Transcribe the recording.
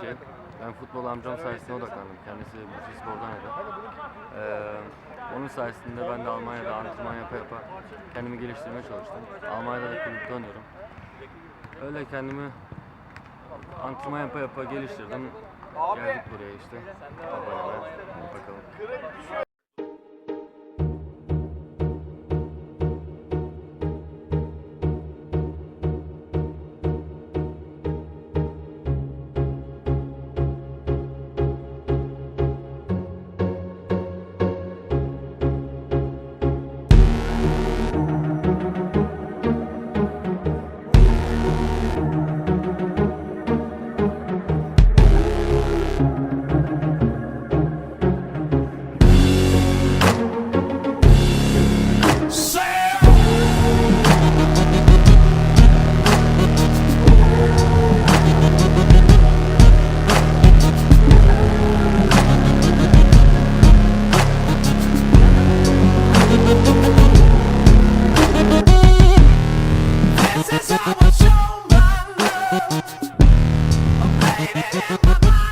şey. Ben futbol amcam sayesinde odaklandım. Kendisi Bursa Spor'daydı. Ee, onun sayesinde ben de Almanya'da antrenman yapa yapa kendimi geliştirmeye çalıştım. Almanya'da da kulüpte oynuyorum. Öyle kendimi antrenman yapa yapa geliştirdim. Geldik buraya işte. Babayla. Bakalım. time I show my love. Oh, baby.